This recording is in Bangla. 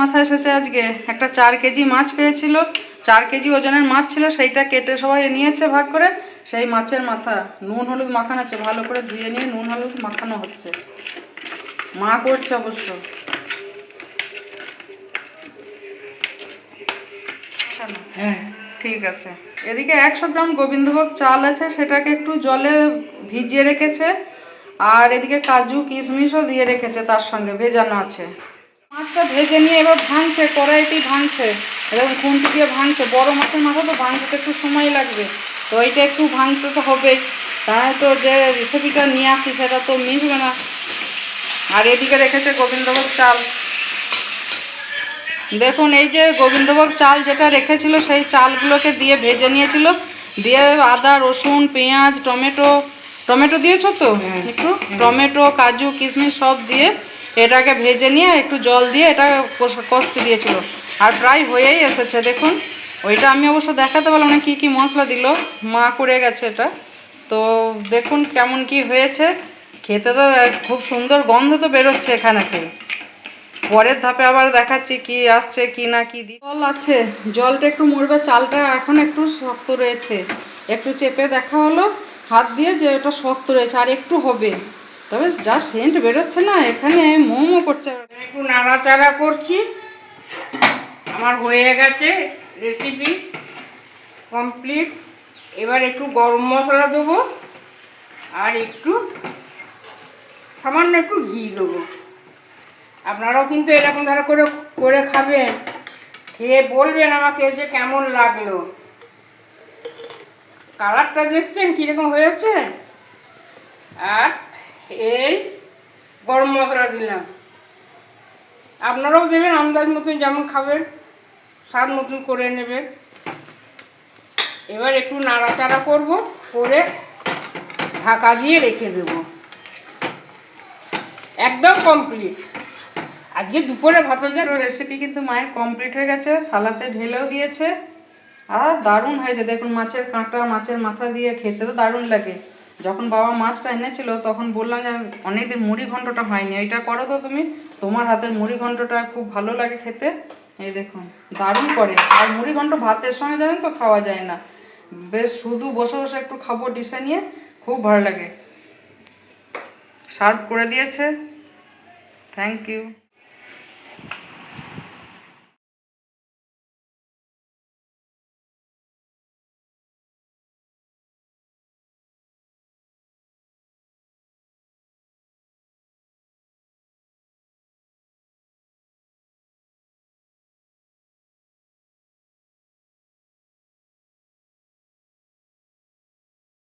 মাথা এসেছে আজকে। একটা চার কেজি মাছ পেয়েছিল। চার কেজি ওজনের মাছ ছিল সেইটা কেটে সবাই নিয়েছে ভাগ করে। সেই মাছের মাথা নুন হলুদ মাখানো হচ্ছে। ভালো করে ধুয়ে নিয়ে নুন হলুদ মাখানো হচ্ছে। মা করছে অবশ্য। হ্যাঁ। ঠিক আছে। এদিকে একশো গ্রাম গোবিন্দভোগ চাল আছে সেটাকে একটু জলে ভিজিয়ে রেখেছে। আর এদিকে কাজু কিশমিশও দিয়ে রেখেছে তার সঙ্গে ভেজানো আছে। মাছটা ভেজে নিয়ে এবার ভাঙছে কড়াইতেই ভাঙছে। এরকম খুন্তি দিয়ে ভাঙছে বড় মাছের মাথা তো ভাঙতে একটু সময় লাগবে। তো ওইটা একটু ভাঙতে তো হবেই। তাহলে তো যে রেসিপিটা নিয়ে আসি সেটা তো মিশবে না। আর এদিকে রেখেছে গোবিন্দভোগ চাল। দেখুন এই যে গোবিন্দভোগ চাল যেটা রেখেছিল সেই চালগুলোকে দিয়ে ভেজে নিয়েছিল। দিয়ে আদা রসুন পেঁয়াজ টমেটো টমেটো দিয়েছ তো? হ্যাঁ। একটু? টমেটো কাজু কিশমিশ সব দিয়ে এটাকে ভেজে নিয়ে একটু জল দিয়ে এটা কষ- কষতে দিয়েছিল। আর প্রায় হয়েই এসেছে, দেখুন। ওইটা আমি অবশ্য দেখাতে পারলাম না কী কী মশলা দিল। মা করে গেছে এটা। তো দেখুন কেমন কি হয়েছে। খেতে তো খুব সুন্দর গন্ধ তো বেরোচ্ছে এখানে থেকে। পরের ধাপে আবার দেখাচ্ছি কি আসছে, কি না, কি জল আছে। জলটা একটু মরবে, চালটা এখন একটু শক্ত রয়েছে। একটু চেপে দেখা হলো, হাত দিয়ে যে এটা শক্ত রয়েছে, আর একটু হবে। তবে যা সেন্ট বেরোচ্ছে না, এখানে মোমো করছে। একটু নাড়াচাড়া করছি। আমার হয়ে গেছে রেসিপি কমপ্লিট এবার একটু গরম মশলা দেবো আর একটু সামান্য একটু ঘি দেবো। আপনারাও কিন্তু এরকম ধারা করে করে খাবেন। খেয়ে বলবেন আমাকে যে কেমন লাগল। কালারটা দেখছেন, কীরকম হয়েছে? আর এই গরম মশলা দিলাম। আপনারাও দেবেন, আন্দাজ মতন যেমন খাবেন স্বাদ মতন করে নেবেন এবার একটু নাড়াচাড়া করব, করে ঢাকা দিয়ে রেখে দেব। একদম কমপ্লিট আজকে দুপুরে ভাতের জন্য রেসিপি কিন্তু মায়ের কমপ্লিট হয়ে গেছে, থালাতে ঢেলেও দিয়েছে। আর দারুণ হয়েছে। দেখুন, মাছের কাঁটা, মাছের মাথা দিয়ে খেতে তো দারুণ লাগে। যখন বাবা মাছটা এনেছিল, তখন বললাম যে অনেকদিন মুড়ি ঘন্টটা হয়নি। এইটা করো তো তুমি। তোমার হাতের মুড়ি ঘন্টটা খুব ভালো লাগে খেতে। এই দেখুন, দারুণ করে। আর মুড়ি ঘন্ট ভাতের সঙ্গে জানেন তো, খাওয়া যায় না। বেশ, শুধু বসে বসে একটু খাব ডিশে নিয়ে, খুব ভালো লাগে। সার্ভ করে দিয়েছে। Thank you.